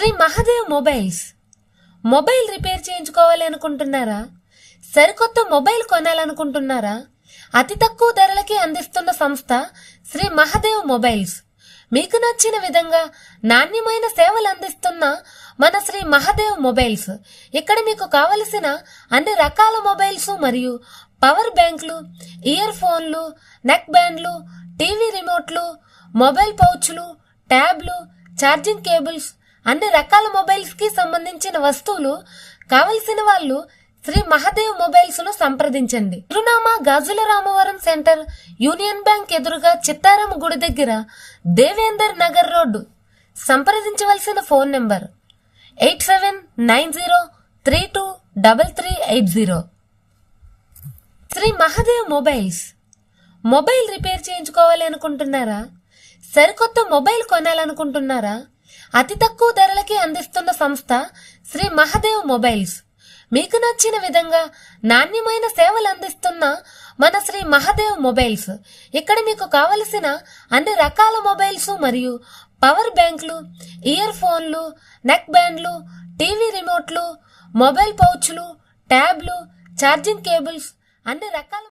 Shri Mahadev mobiles. Mobile repair చేయించుకోవాలి అనుకుంటున్నారా? సరికొత్త మొబైల్ కొనాలనుకుంటున్నారా? అతి తక్కువ ధరలకి అందిస్తున్న సంస్థ శ్రీ మహదేవ్ మొబైల్స్. మీకు నచ్చిన విధంగా నాణ్యమైన సేవలు అందిస్తున్న మన శ్రీ మహాదేవ్ మొబైల్స్. ఇక్కడ మీకు కావలసిన అన్ని రకాల మొబైల్స్ మరియు పవర్ బ్యాంకులు ఇయర్ ఫోన్లు నెక్ బ్యాండ్లు టీవీ రిమోట్లు మొబైల్ పౌచ్లు ట్యాబ్లు ఛార్జింగ్ కేబుల్స్ అన్ని రకాల మొబైల్స్కి సంబంధించిన వస్తువులు కావలసిన వాళ్ళు శ్రీ మహదేవ్ మొబైల్స్ను సంప్రదించండి. చిరునామా Gajula Ramavaram centre union bank ఎదురుగా చిత్తారామ గుడి దగ్గర దేవేందర్ నగర్ రోడ్డు. సంప్రదించవలసిన phone number eight seven nine zero three two double three eight zero. Shri Mahadev mobiles. Mobile repair చేయించుకోవాలి అనుకుంటున్నారా? సరికొత్త మొబైల్ కొనాలనుకుంటున్నారా? అతి తక్కువ ధరలకి అందిస్తున్న సంస్థ శ్రీ మహదేవ్ మొబైల్స్. మీకు నచ్చిన విధంగా నాణ్యమైన సేవలు అందిస్తున్న మన శ్రీ మహదేవ్ మొబైల్స్. ఇక్కడ మీకు కావలసిన అన్ని రకాల మొబైల్స్ మరియు పవర్ బ్యాంకులు ఇయర్ ఫోన్లు నెక్ బ్యాండ్లు టీవీ రిమోట్లు మొబైల్ పౌచ్లు ట్యాబ్లు ఛార్జింగ్ కేబుల్స్ అన్ని రకాల